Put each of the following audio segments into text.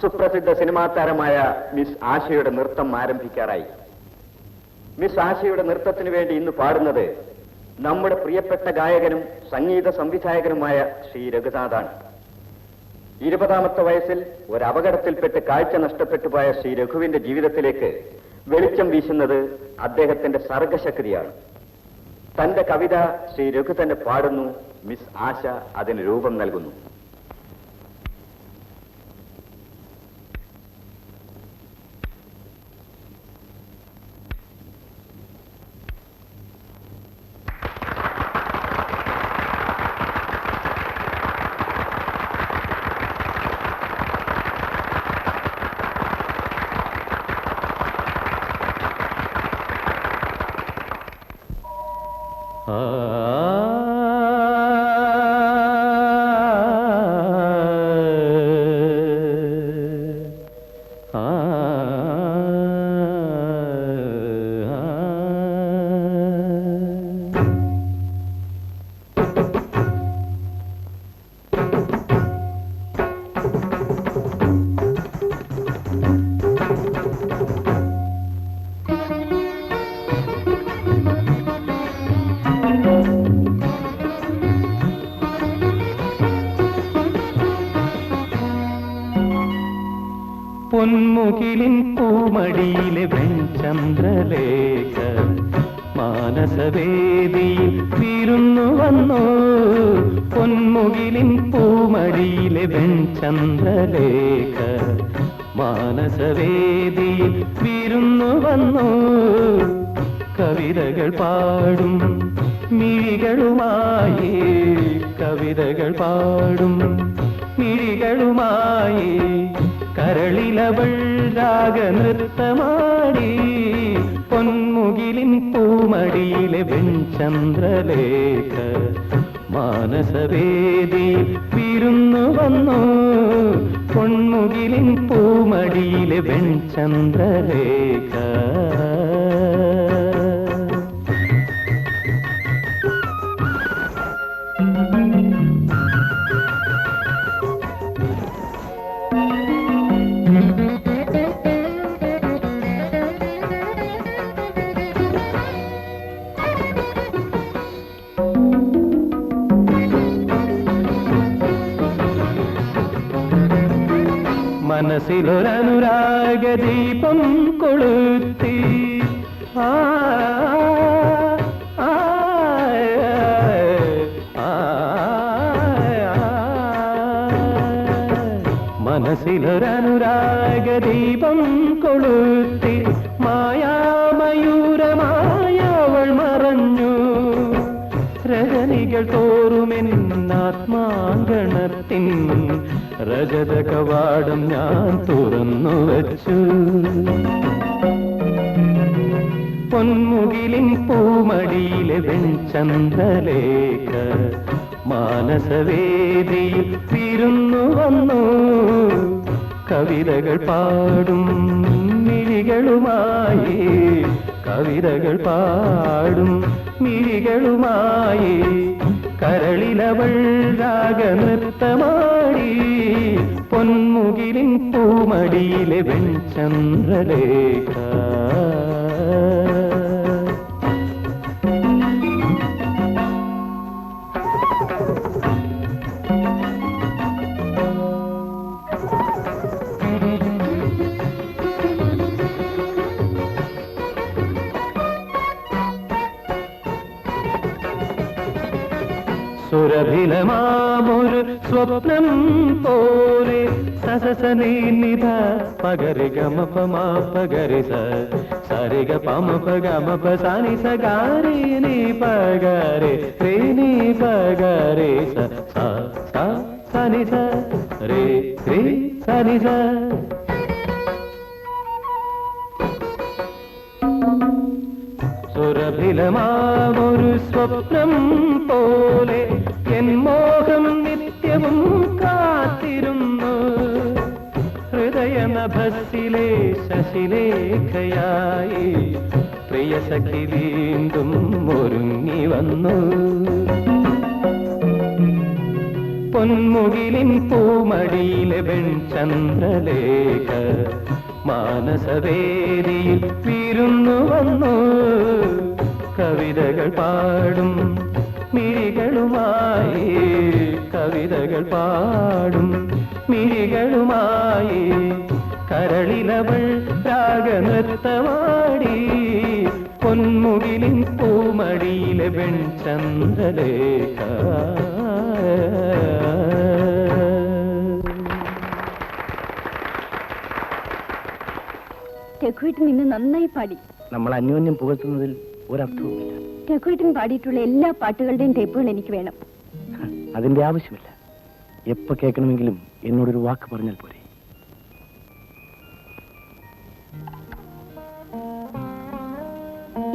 സുപ്രസിദ്ധ cinema താരമായ miss ആശയുടെ നൃത്തം ആരംഭിക്കാറായി. മിസ് ആശയുടെ നൃത്തത്തിന് വേണ്ടി ഇന്ന് പാടുന്നത് നമ്മുടെ പ്രിയപ്പെട്ട ഗായകനും സംഗീത സംവിധായകനുമായ ശ്രീ രഘുനാഥാണ്. ഇരുപതാമത്തെ വയസ്സിൽ ഒരു അപകടത്തിൽപ്പെട്ട് കാഴ്ച നഷ്ടപ്പെട്ടു പോയ ശ്രീ രഘുവിന്റെ ജീവിതത്തിലേക്ക് വെളിച്ചം വീശുന്നത് അദ്ദേഹത്തിന്റെ സർഗശക്തിയാണ്. തന്റെ കവിത ശ്രീ രഘു തന്നെ പാടുന്നു മിസ് ആശ അതിന് രൂപം നൽകുന്നു. പൊന്മുകിലിൻ പൂമടിയിലെ വെഞ്ചന്ദ്രലേഖ മാനസവേദിയിൽ വിരുന്നു വന്നു. കവിതകൾ പാടും മിഴികളുമായി കവിതകൾ പാടും മിഴികളുമായി കരളിലവൾ രാഗനൃത്തമാടി. പൊന്മുകിലിൻ പൂമടിയിലെ വെഞ്ചന്ദ്രലേഖ മാനസവേദി വിരുന്നു വന്നു. പൊന്മുകിലിൻ പൂമടിയിലെ വെഞ്ചന്ദ്രലേഖ മനസ്സിലൊരനുരാഗദീപം കൊളുത്തി. ആ ദീപം കൊളുത്തി. മായാമയൂരമായ അവൾ മറഞ്ഞു. രജനികൾ തോറുമെന്നാത്മാങ്കണത്തിൻ രജത കവാടം ഞാൻ തുറന്നു വച്ചു. പൊന്മുകിലിൻ പൂമടിയിലെ വെഞ്ചന്തലേക്ക് മാനസവേദിയിൽ തിരുന്നു വന്നു. കവിതകൾ പാടും മിഴികളുമായി കവിതകൾ പാടും മിഴികളുമായി. കരളിലവൾ രാഗനൃത്തമാടി പൊന്മുകിലിൻ പൂമടിയിലെ വെഞ്ചന്ദ്രലേഖ സുരഭിലമാമൊരു സ്വപ്നം പോലെ സസസനീ നിധ പഗരി ഗമ പമാ പഗരി സ സരിഗ പമ പഗമ പസാനി സഗാരി നീ പഗരെ രേ നീ പഗരെ സ സ സ സനി സ രേ രേ സനി സ സുരഭിലമാവൊരു സ്വപ്നം പോലെ മോഹം നിത്യവും കാത്തിരുന്നു. ഹൃദയനഭസിലെ ശശിലേഖയായി പ്രിയസഖി വീണ്ടും ഒരുങ്ങി വന്നു. പൊന്മുകിലിൻ പൂമടിയിലെ വെൺചന്ദ്രലേഖ മാനസവേദിയിൽ വിരുന്നു വന്നു. കവിതകൾ പാടും മിഴികളുമായി കവിതകൾ പാടും. മിഴികളുമായി കരളിലവൾ രാഗനൃത്തമാടി. പൊന്മുകിലിൻ പൂമടിയിലെ വെൺചന്ദ്രലേഖ. രഘുവേട്ടൻ ഇന്ന് നന്നായി പാടി. നമ്മൾ അന്യോന്യം പുകഴ്ത്തുന്നതിൽ ഒരർത്ഥവുമില്ല. രഘുവേട്ടൻ പാടിയിട്ടുള്ള എല്ലാ പാട്ടുകളുടെയും ടേപ്പുകൾ എനിക്ക് വേണം. അതിന്റെ ആവശ്യമില്ല. എപ്പോ കേൾക്കണമെങ്കിലും എന്നോടൊരു വാക്ക് പറഞ്ഞാൽ പോരെ.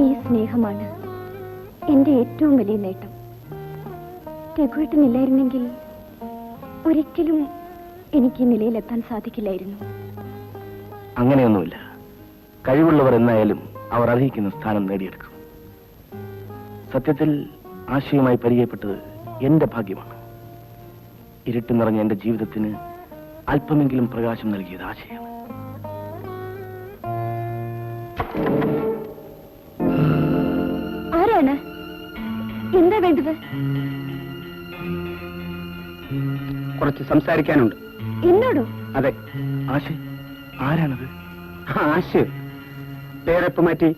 ഈ സ്നേഹമാണ് എന്റെ ഏറ്റവും വലിയ നേട്ടം. രഘുവേട്ടൻ ഇല്ലായിരുന്നെങ്കിൽ ഒരിക്കലും എനിക്ക് ഈ നിലയിലെത്താൻ സാധിക്കില്ലായിരുന്നു. അങ്ങനെയൊന്നുമില്ല. കഴിവുള്ളവർ എന്നായാലും അവർ അർഹിക്കുന്ന സ്ഥാനം നേടിയെടുക്കും. സത്യത്തിൽ ആശയമായി പരിചയപ്പെട്ടത് എന്റെ ഭാഗ്യമാണ്. ഇരുട്ട് നിറഞ്ഞ എന്റെ ജീവിതത്തിന് അല്പമെങ്കിലും പ്രകാശം നൽകിയത് ആശയാണ് ആരാണ്? എന്താ വേണ്ടത്? കുറച്ച് സംസാരിക്കാനുണ്ട്. എന്നോടോ? അതെ. ആശ ആരാണത്? ആശ. പേരെപ്പ് മാറ്റി.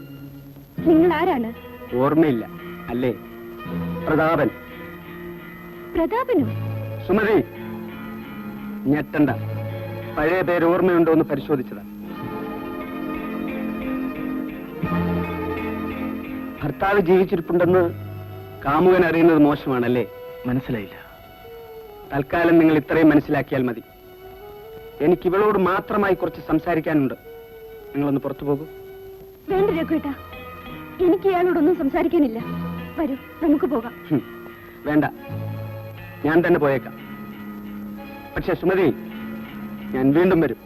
നിങ്ങൾ ആരാണ്? ഓർമ്മയില്ല. അല്ലേ? പ്രതാപൻ. പ്രതാപനോ? സുമതി. ഞെട്ടണ്ട. പഴയ പേര് ഓർമ്മയുണ്ടോ എന്ന് പരിശോധിച്ചതാ. ഭർത്താവ് ജീവിച്ചിരിപ്പുണ്ടെന്ന് കാമുകൻ അറിയുന്നത് മോശമാണല്ലേ? മനസ്സിലായില്ല. തൽക്കാലം നിങ്ങൾ ഇത്രയും മനസ്സിലാക്കിയാൽ മതി. എനിക്ക് ഇവളോട് മാത്രമായി കുറച്ച് സംസാരിക്കാനുണ്ട്. നിങ്ങളൊന്ന് പുറത്തു പോകൂ. വേണ്ട രഘുവേട്ട. എനിക്ക് ഇയാളോടൊന്നും സംസാരിക്കാനില്ല. വരൂ നമുക്ക് പോകാം. വേണ്ട. ഞാൻ തന്നെ പോയേക്കാം. പക്ഷെ സുമതി ഞാൻ വീണ്ടും വരും.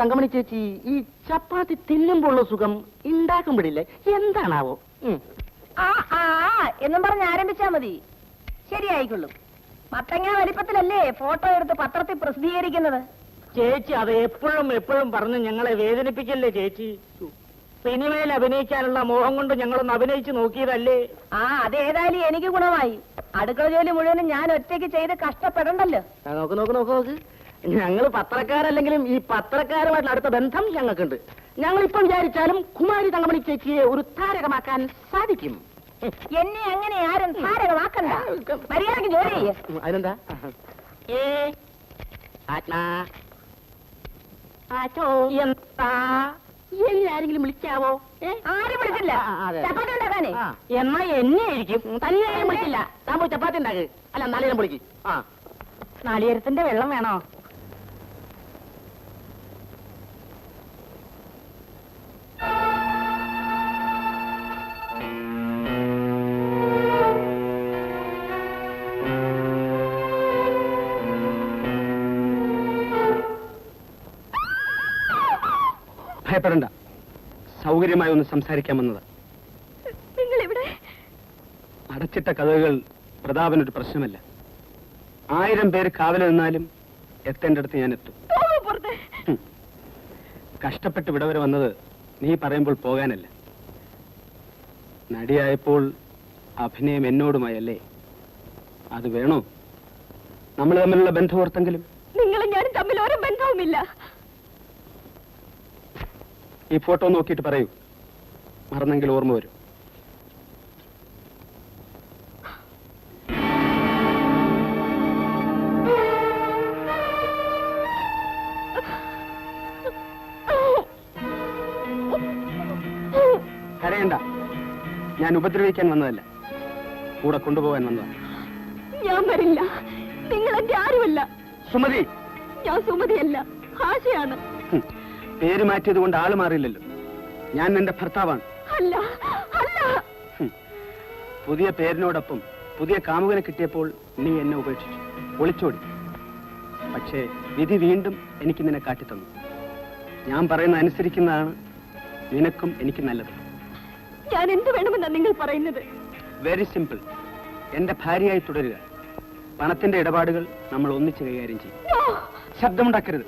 തങ്കമണി ചേച്ചി ഈ ചപ്പാത്തി തിന്നുമ്പോഴുള്ള സുഖം ഉണ്ടാക്കുമ്പോഴില്ലേ എന്താണാവോ? ആ ആ എന്നും പറഞ്ഞ് ആരംഭിച്ചാ മതി. ശരിയായിക്കൊള്ളും. മത്തങ്ങ വലിപ്പത്തിലല്ലേ ഫോട്ടോ എടുത്ത് പത്രത്തിൽ പ്രസിദ്ധീകരിക്കുന്നത്? ചേച്ചി അത് എപ്പോഴും എപ്പോഴും പറഞ്ഞ് ഞങ്ങളെ വേദനിപ്പിക്കല്ലേ ചേച്ചി? സിനിമയിൽ അഭിനയിക്കാനുള്ള മോഹം കൊണ്ട് ഞങ്ങളൊന്ന് അഭിനയിച്ചു നോക്കിയതല്ലേ? ആ അതേതായാലും എനിക്ക് ഗുണമായി. അടുക്കള ജോലി മുഴുവനും ഞാൻ ഒറ്റയ്ക്ക് ചെയ്ത് കഷ്ടപ്പെടണ്ടല്ലോ. നോക്ക് നോക്ക് നോക്ക് നോക്ക്. ഞങ്ങൾ പത്രക്കാരല്ലെങ്കിലും ഈ പത്രക്കാരുമായിട്ടുള്ള അടുത്ത ബന്ധം ഞങ്ങൾക്കുണ്ട്. ഞങ്ങൾ ഇപ്പം വിചാരിച്ചാലും കുമാരി തങ്കമണി ചേച്ചിയെ ഒരു താരകമാക്കാൻ സാധിക്കും. എന്നെ അങ്ങനെ ആരും താരകമാക്കണ്ട. മര്യാദയ്ക്ക് ജോലി ചെയ്യേ. അതിനെന്താ? ഏ ആത്മാ. ആച്ചോ എന്താ? എന്നെ ആരെങ്കിലും വിളിക്കാവോ? ഏ? ആരും വിളിച്ചില്ല. ആ, അതെ. ചപ്പാത്തി ഉണ്ടാക്കാനേ? ആ, എന്നാ എന്നെ ആയിരിക്കും. തന്നെ ആരും വിളിക്കില്ല. താൻ പോയി ചപ്പാത്തി ഉണ്ടാക്ക്. അല്ല നാളെ വിളിക്ക് ആ. നാളികേരത്തിന്റെ വെള്ളം വേണോ? ഭയപ്പെടണ്ട സൗകര്യമായി ഒന്ന് സംസാരിക്കാമെന്നത് നിങ്ങൾ ഇവിടെ അടച്ചിട്ട കഥകൾ പ്രതാപനൊരു പ്രശ്നമല്ല. ആയിരം പേര് കാവൽ നിന്നാലും എത്തേണ്ടടുത്ത് ഞാൻ എത്തും കഷ്ടപ്പെട്ട് ഇവിടെ വരെ വന്നത് നീ പറയുമ്പോൾ പോകാനല്ല. നടിയായപ്പോൾ അഭിനയം എന്നോടുമായല്ലേ? അത് വേണോ? നമ്മൾ തമ്മിലുള്ള ബന്ധം ഓർത്തെങ്കിലും? നിങ്ങളും ഞാനും തമ്മിൽ ഒരു ബന്ധവുമില്ല. ഈ ഫോട്ടോ നോക്കിയിട്ട് പറയൂ. മറന്നെങ്കിൽ ഓർമ്മ വരും. കരയണ്ട. ഞാൻ ഉപദ്രവിക്കാൻ വന്നതല്ല. കൂടെ കൊണ്ടുപോകാൻ വന്നതാണ്. ഞാൻ വരില്ല. നിങ്ങൾ എന്റെ ആരുമല്ല. സുമതി! ഞാൻ സുമതിയല്ല. ആശയാണ്. പേര് മാറ്റിയത് കൊണ്ട് ആൾ മാറിയില്ലല്ലോ. ഞാൻ നിന്റെ ഭർത്താവാണ്. അല്ല അല്ല. പുതിയ പേരിനോടൊപ്പം പുതിയ കാമുകനെ കിട്ടിയപ്പോൾ നീ എന്നെ ഉപേക്ഷിച്ചു. ഒളിച്ചോടി. പക്ഷേ വിധി വീണ്ടും എനിക്ക് നിന്നെ കാട്ടിത്തന്നു. ഞാൻ പറയുന്ന അനുസരിക്കുന്നതാണ് നിനക്കും എനിക്ക് നല്ലത്. ഞാൻ എന്ത് വേണമെന്നാണ് നിങ്ങൾ പറയുന്നത്? വെരി സിമ്പിൾ എന്റെ ഭാര്യയായി തുടരുക. പണത്തിന്റെ ഇടപാടുകൾ നമ്മൾ ഒന്നിച്ച് കൈകാര്യം ചെയ്യും! ശബ്ദമുണ്ടാക്കരുത്.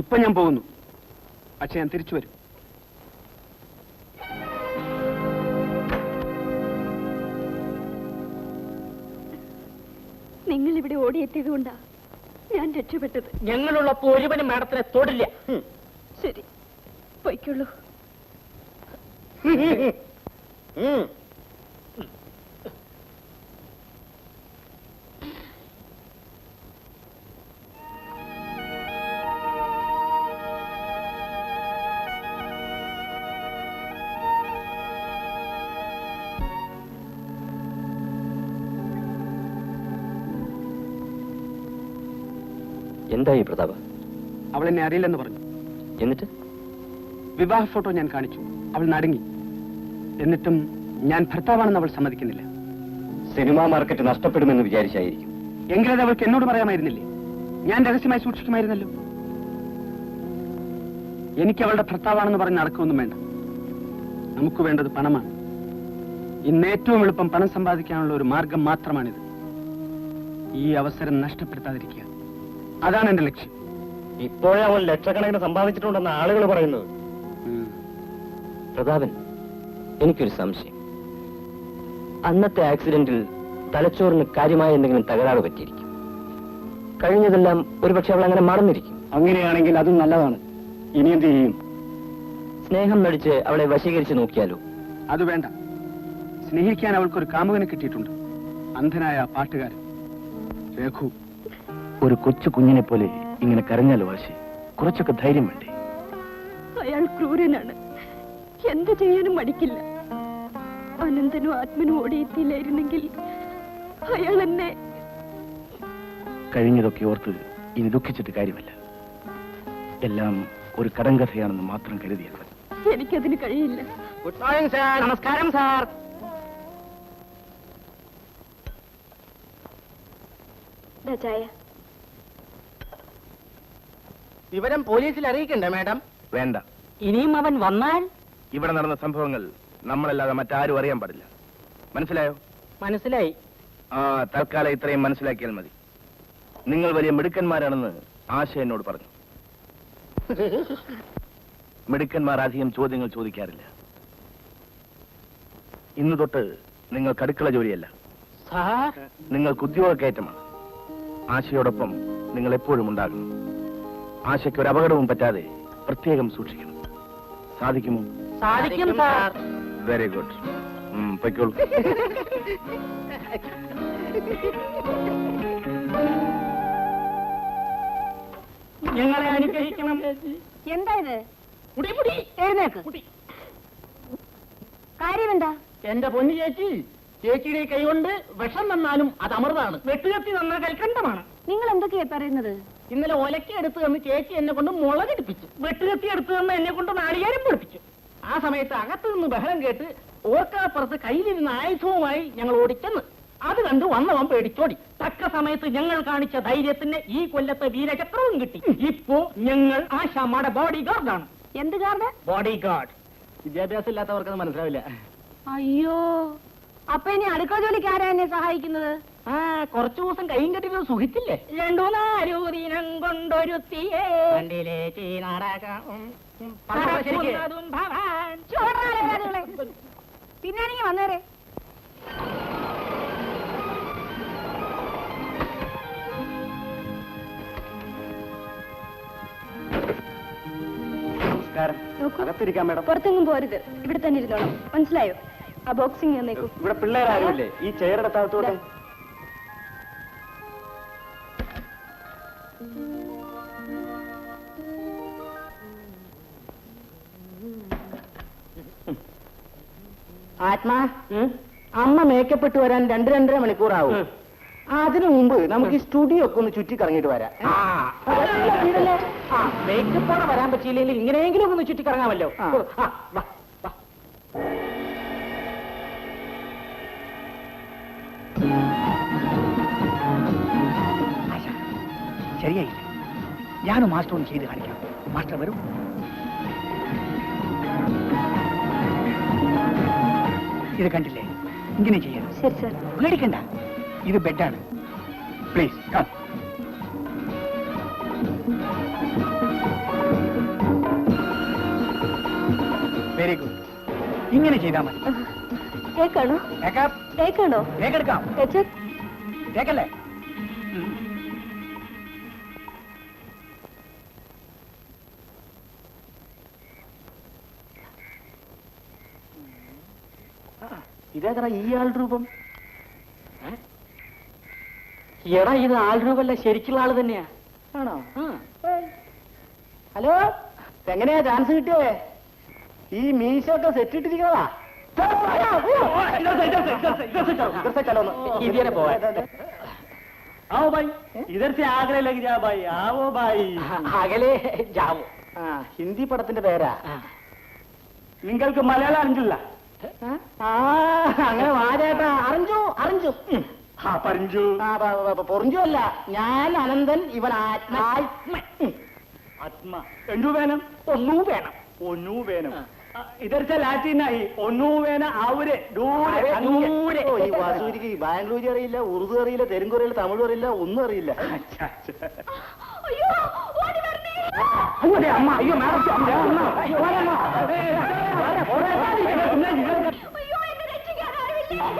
ഇപ്പൊ ഞാൻ പോകുന്നു. പക്ഷെ ഞാൻ തിരിച്ചു വരും. നിങ്ങൾ ഇവിടെ ഓടിയെത്തിയത് കൊണ്ടാ ഞാൻ രക്ഷപ്പെട്ടത് ഞങ്ങളുള്ളപ്പോ ഒരുവനും മാഡത്തിനെ തൊടില്ല. ശരി. പൊയ്ക്കുള്ളൂ. എന്തായി പ്രതാപ? അവൾ എന്നെ അറിയില്ലെന്ന് പറഞ്ഞു. എന്നിട്ട്? വിവാഹ ഫോട്ടോ ഞാൻ കാണിച്ചു. അവൾ നടുങ്ങി. എന്നിട്ടും ഞാൻ ഭർത്താവാണെന്ന് അവൾ സമ്മതിക്കുന്നില്ല. Cinema market നഷ്ടപ്പെടുമെന്ന് വിചാരിച്ചായിരിക്കും. എങ്കിലത് അവൾക്ക് എന്നോട് പറയാമായിരുന്നില്ലേ? ഞാൻ രഹസ്യമായി സൂക്ഷിക്കുമായിരുന്നല്ലോ. എനിക്ക് അവളുടെ ഭർത്താവാണെന്ന് പറഞ്ഞ് നടക്കൊന്നും വേണ്ട. നമുക്ക് വേണ്ടത് പണമാണ്. ഇന്ന് ഏറ്റവും എളുപ്പം പണം സമ്പാദിക്കാനുള്ള ഒരു മാർഗം മാത്രമാണിത്. ഈ അവസരം നഷ്ടപ്പെടുത്താതിരിക്കുക. അതാണ് എന്റെ ലക്ഷ്യം. ഇപ്പോഴേ അവൻ ലക്ഷക്കണക്കിന് സമ്പാദിച്ചിട്ടുണ്ടെന്ന് ആളുകൾ പറയുന്നത്. പ്രതാപൻ എനിക്കൊരു സംശയം. അന്നത്തെ ആക്സിഡന്റിൽ തലച്ചോറിന് കാര്യമായ എന്തെങ്കിലും തകരാറ് പറ്റിയിരിക്കും. കഴിഞ്ഞതെല്ലാം ഒരുപക്ഷെ അവൾ അങ്ങനെ മറന്നിരിക്കും. അങ്ങനെയാണെങ്കിൽ അതും നല്ലതാണ്. ഇനി എന്ത് ചെയ്യും? സ്നേഹം നടിച്ച് അവളെ വശീകരിച്ച് നോക്കിയാലോ? അത് വേണ്ട. സ്നേഹിക്കാൻ അവൾക്കൊരു കാമുകനെ കിട്ടിയിട്ടുണ്ട്. അന്ധനായ പാട്ടുകാരൻ രഘു. ഒരു കൊച്ചു കുഞ്ഞിനെ പോലെ ഇങ്ങനെ കരഞ്ഞാലോ വാശി? കുറച്ചൊക്കെ ധൈര്യം വേണ്ടേ? അയാൾ ക്രൂരനാണ്. എന്ത് ചെയ്യാനും മടിക്കില്ല. അനന്തനും ആത്മനും ഓടിയെത്തിയില്ലായിരുന്നെങ്കിൽ അയാൾ എന്നെ കഴിഞ്ഞതൊക്കെ ഓർത്ത് ഇനി ദുഃഖിച്ചിട്ട് കാര്യമല്ല. എല്ലാം ഒരു കടങ്കഥയാണെന്ന് മാത്രം കരുതിയാണ് എനിക്കതിന് കഴിയില്ല. ഗുഡ് മോർണിംഗ് സാർ നമസ്കാരം സാർ ചായ. വിവരം പോലീസിൽ അറിയിക്കണ്ടേ മാഡം? വേണ്ട. ഇനിയും അവൻ വന്നാൽ? ഇവിടെ നടന്ന സംഭവങ്ങൾ നമ്മളല്ലാതെ മറ്റാരും അറിയാൻ പാടില്ല. മനസ്സിലായോ? മനസ്സിലായി. ആ തൽക്കാലം ഇത്രയും മനസ്സിലാക്കിയാൽ മതി. നിങ്ങൾ വലിയ മിടുക്കന്മാരാണെന്ന് ആശ എന്നോട് പറഞ്ഞു. മിടുക്കന്മാർ അധികം ചോദ്യങ്ങൾ ചോദിക്കാറില്ല. ഇന്ന് തൊട്ട് നിങ്ങൾക്ക് അടുക്കള ജോലിയല്ല. നിങ്ങൾക്ക് ഉദ്യോഗ കയറ്റമാണ് ആശയോടൊപ്പം നിങ്ങൾ എപ്പോഴും ഉണ്ടാകണം. ആശയ്ക്ക് ഒരു അപകടവും പറ്റാതെ പ്രത്യേകം സൂക്ഷിക്കണം. സാധിക്കുമോ? സാധിക്കും സാർ. വെരി ഗുഡ് പൊയ്ക്കോളൂ. ഞങ്ങളെ അനുഗ്രഹിക്കണം. എന്താ ഇത്? എഴുന്നേക്ക് കാര്യമെന്താ? എന്റെ പൊന്നു ചേച്ചി ചേച്ചിയുടെ കൈ കൊണ്ട് വിഷം തന്നാലും അത് അമൃതാണ്. വെട്ടുകത്തി നന്നാ കൽക്കണ്ടമാണ്. നിങ്ങൾ എന്തൊക്കെയാ പറയുന്നത്? ഇന്നലെ ഒലക്ക എടുത്തു തന്ന് ചേച്ചി എന്നെ കൊണ്ട് മുളകടിപ്പിച്ചു. വെട്ടുകത്തി എടുത്തു തന്ന് എന്നെ കൊണ്ട് നാളികേരം പൊടിപ്പിച്ചു. ആ സമയത്ത് അകത്തു നിന്ന് ബഹളം കേട്ട് ഓർക്കാപ്പുറത്ത് കയ്യിലിരുന്ന ആയുധവുമായി ഞങ്ങൾ ഓടിച്ചെന്ന്. അത് കണ്ട് വന്നവൻ പേടിച്ചോടി. തക്ക സമയത്ത് ഞങ്ങൾ കാണിച്ച ധൈര്യത്തിന് ഈ കൊല്ലത്തെ വീരചക്രവും കിട്ടി. ഇപ്പോ ഞങ്ങൾ ആശാമ്മയുടെ ബോഡി ഗാർഡാണ് എന്ത് ഗാർഡ് ബോഡി ഗാർഡ് വിദ്യാഭ്യാസം ഇല്ലാത്തവർക്കത് മനസ്സിലാവില്ല. അയ്യോ. അപ്പൊ ഇനി അടുക്കള ജോലിക്ക് ആരാ എന്നെ സഹായിക്കുന്നത്? ആ കുറച്ചു ദിവസം കൈയും കെട്ടി സുഖിച്ചില്ലേ? രണ്ടു നാലു ദിനം കൊണ്ടൊരുത്തിയേ രാജുകളെ. പിന്നാണെങ്കിൽ വന്നേരെ. അകത്തിരിക്കാം മേഡം. പുറത്തെങ്ങും പോരുത്. ഇവിടെ തന്നെ ഇരുന്നോളാം. മനസ്സിലായോ? ആ ബോക്സിംഗ് ഇവിടെ പിള്ളേരാരുമില്ലേ? ഈ ചെയറുടെ ആത്മാ അമ്മ മേക്കപ്പെട്ട് വരാൻ രണ്ട് രണ്ടര മണിക്കൂറാവും. അതിനു മുമ്പ് നമുക്ക് ഈ സ്റ്റുഡിയോ ഒക്കെ ഒന്ന് ചുറ്റിക്കറങ്ങിട്ട് വരാം. മേക്കപ്പോടെ വരാൻ പറ്റിയില്ലെങ്കിൽ ഇങ്ങനെയെങ്കിലും ഒന്ന് ചുറ്റിക്കറങ്ങാമല്ലോ. വാ, വാ. ശരിയായില്ല. ഞാനും മാസ്റ്റർ ഒന്ന് ചെയ്ത് കാണിക്കാം. മാസ്റ്റർ വരൂ. ഇത് കണ്ടില്ലേ? ഇങ്ങനെ ചെയ്യണം ശരി സർ പേടിക്കണ്ട. ഇത് ബെഡാണ്. പ്ലീസ് കം വെരി ഗുഡ് ഇങ്ങനെ ചെയ്താൽ മതി. കേക്കാണോ? കേക്കാം കേക്കാണോ? കേക്കെടുക്കാം ഇതേതാ ഈ ആൾ രൂപം ഏ? എടാ ഇത് ആൾ രൂപല്ല ശരിക്കുള്ള ആള് തന്നെയാ ആണോ ഹലോ എങ്ങനെയാ ചാൻസ് കിട്ടിയേ ഈ മീശൊക്കെ സെറ്റ് ഇട്ടിരിക്കുന്നതാ ഇതിനെ പോവാ आओ भाई इधर से आगरे लग जा भाई आओ भाई അകലെ ജാവോ ആ ഹിന്ദി പടത്തിന്റെ പേരാ നിങ്ങൾക്ക് മലയാളം അറിഞ്ഞില്ല ആ അങ്ങനെ വാചേട്ടാ അറിഞ്ഞു അറിഞ്ഞു ആ പറഞ്ഞു പൊറിഞ്ചു അല്ല. ഞാൻ അനന്തൻ ഇവൻ ആത്മ. ആത്മ. ആത്മ. എന്തു വേണം? ഒന്നും വേണം. ഒന്നു വേണം. ആ, ലാറ്റിനായി से लाറ്റിൻ ഒന്നു വേണം അവർ ദൂരെ. ഈ വാസൂരിക്ക് ബാംഗ്ലൂരി അറിയില്ല ഉറുദു അറിയില്ല തെലുങ്ക് അറിയില്ല തമിഴ് അറിയില്ല ഒന്നും അറിയില്ല. അയ്യോ അമ്മ അയ്യോ മാഡം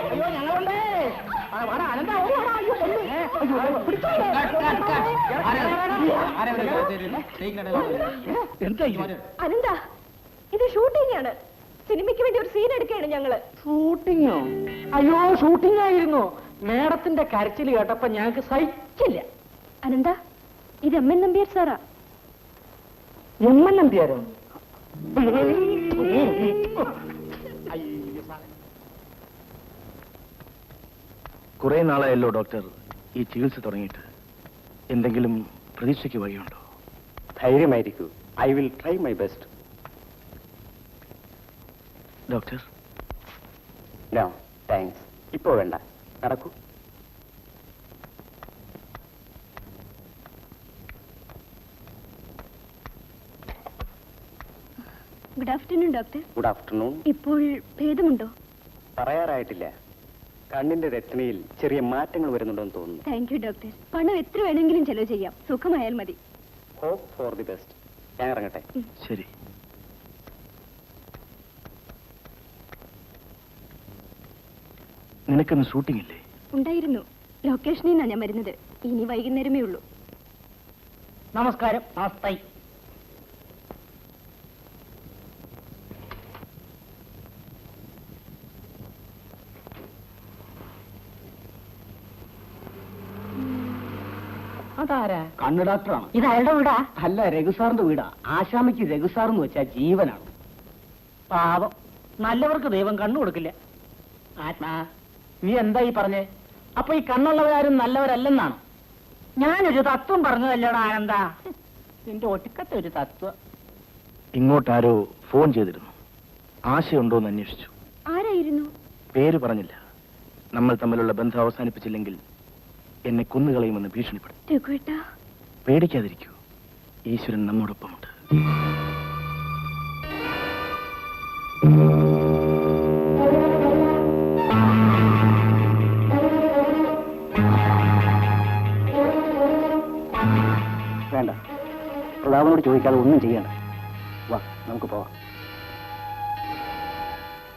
അയ്യോ, ഞങ്ങളുണ്ടേ. അനന്ത, ഇത്? ഷൂട്ടിംഗ് ആണ്. സിനിമയ്ക്ക് വേണ്ടി ഒരു സീൻ എടുക്കുകയാണ് ഞങ്ങൾ. ഷൂട്ടിങ്ങോ അയ്യോ ഷൂട്ടിംഗ് ആയിരുന്നു. മേഡത്തിന്റെ കരച്ചിൽ കേട്ടപ്പോ ഞങ്ങൾക്ക് സഹിച്ചില്ല. അനന്ത ഇത് എം എൻ നമ്പ്യാർ സാറാ എം എൻ നമ്പ്യാരോ? കുറെ നാളായല്ലോ ഡോക്ടർ ഈ ചികിത്സ തുടങ്ങിയിട്ട്. എന്തെങ്കിലും പ്രതീക്ഷയ്ക്ക് വഴിയുണ്ടോ? ധൈര്യമായിരിക്കൂ. I will try my best doctor? No thanks ഇപ്പോ വേണ്ട. നടക്കൂ. Good afternoon doctor good afternoon ഇപ്പോൾ ഭേദമുണ്ടോ? പറയാറായിട്ടില്ല. കണ്ണിന്റെ രത്നയിൽ ചെറിയ മാറ്റങ്ങൾ വരുന്നുണ്ടെന്ന് തോന്നുന്നു. താങ്ക് യു ഡോക്ടർ പണം എത്ര വേണമെങ്കിലും ചെലവ് ചെയ്യാം. സുഖമായാൽ മതി. ഹോപ്പ് ഫോർ ദി ബെസ്റ്റ് ഞാൻ ഇറങ്ങട്ടെ. ശരി. നിനക്കൊന്ന് ഷൂട്ടിംഗ് ഇല്ലേ? ഉണ്ടായിരുന്നു. ലൊക്കേഷനിൽ നിന്നാണ് ഞാൻ വരുന്നത്. ഇനി വൈകുന്നേരമേ ഉള്ളൂ. നമസ്കാരം നമസ്തേ കണ്ണ് ഡോക്ടറാണ്. ഇത് അയാളുടെ വീടാ? അല്ല രഘുസാറിന്റെ വീടാ. ആശാമിക്ക് രഘുസാർ എന്ന് വെച്ചാൽ ജീവനാണ്. പാവം. നല്ലവർക്ക് ദൈവം കണ്ണു കൊടുക്കില്ല. ആത്മാ നീ എന്താ ഈ പറഞ്ഞേ? അപ്പൊ ഈ കണ്ണുള്ളവരാരും നല്ലവരല്ലെന്നാണ്? ഞാനൊരു തത്വം പറഞ്ഞതല്ലേടാ ആനന്ദ. നിന്റെ ഒടുക്കത്തെ ഒരു തത്വം. ഇങ്ങോട്ടാരോ ഫോൺ ചെയ്തിരുന്നു. ആശയുണ്ടോ എന്ന് അന്വേഷിച്ചു. ആരായിരുന്നു? പേര് പറഞ്ഞില്ല. നമ്മൾ തമ്മിലുള്ള ബന്ധം അവസാനിപ്പിച്ചില്ലെങ്കിൽ എന്നെ കൊന്നുകളയുമെന്ന് ഭീഷണിപ്പെടും. രഘുവേട്ട പേടിക്കാതിരിക്കൂ. ഈശ്വരൻ നമ്മോടൊപ്പമുണ്ട്. വേണ്ട. പ്രതാപനോട് ചോദിക്കാതെ ഒന്നും ചെയ്യണ്ട. വാ നമുക്ക് പോവാം.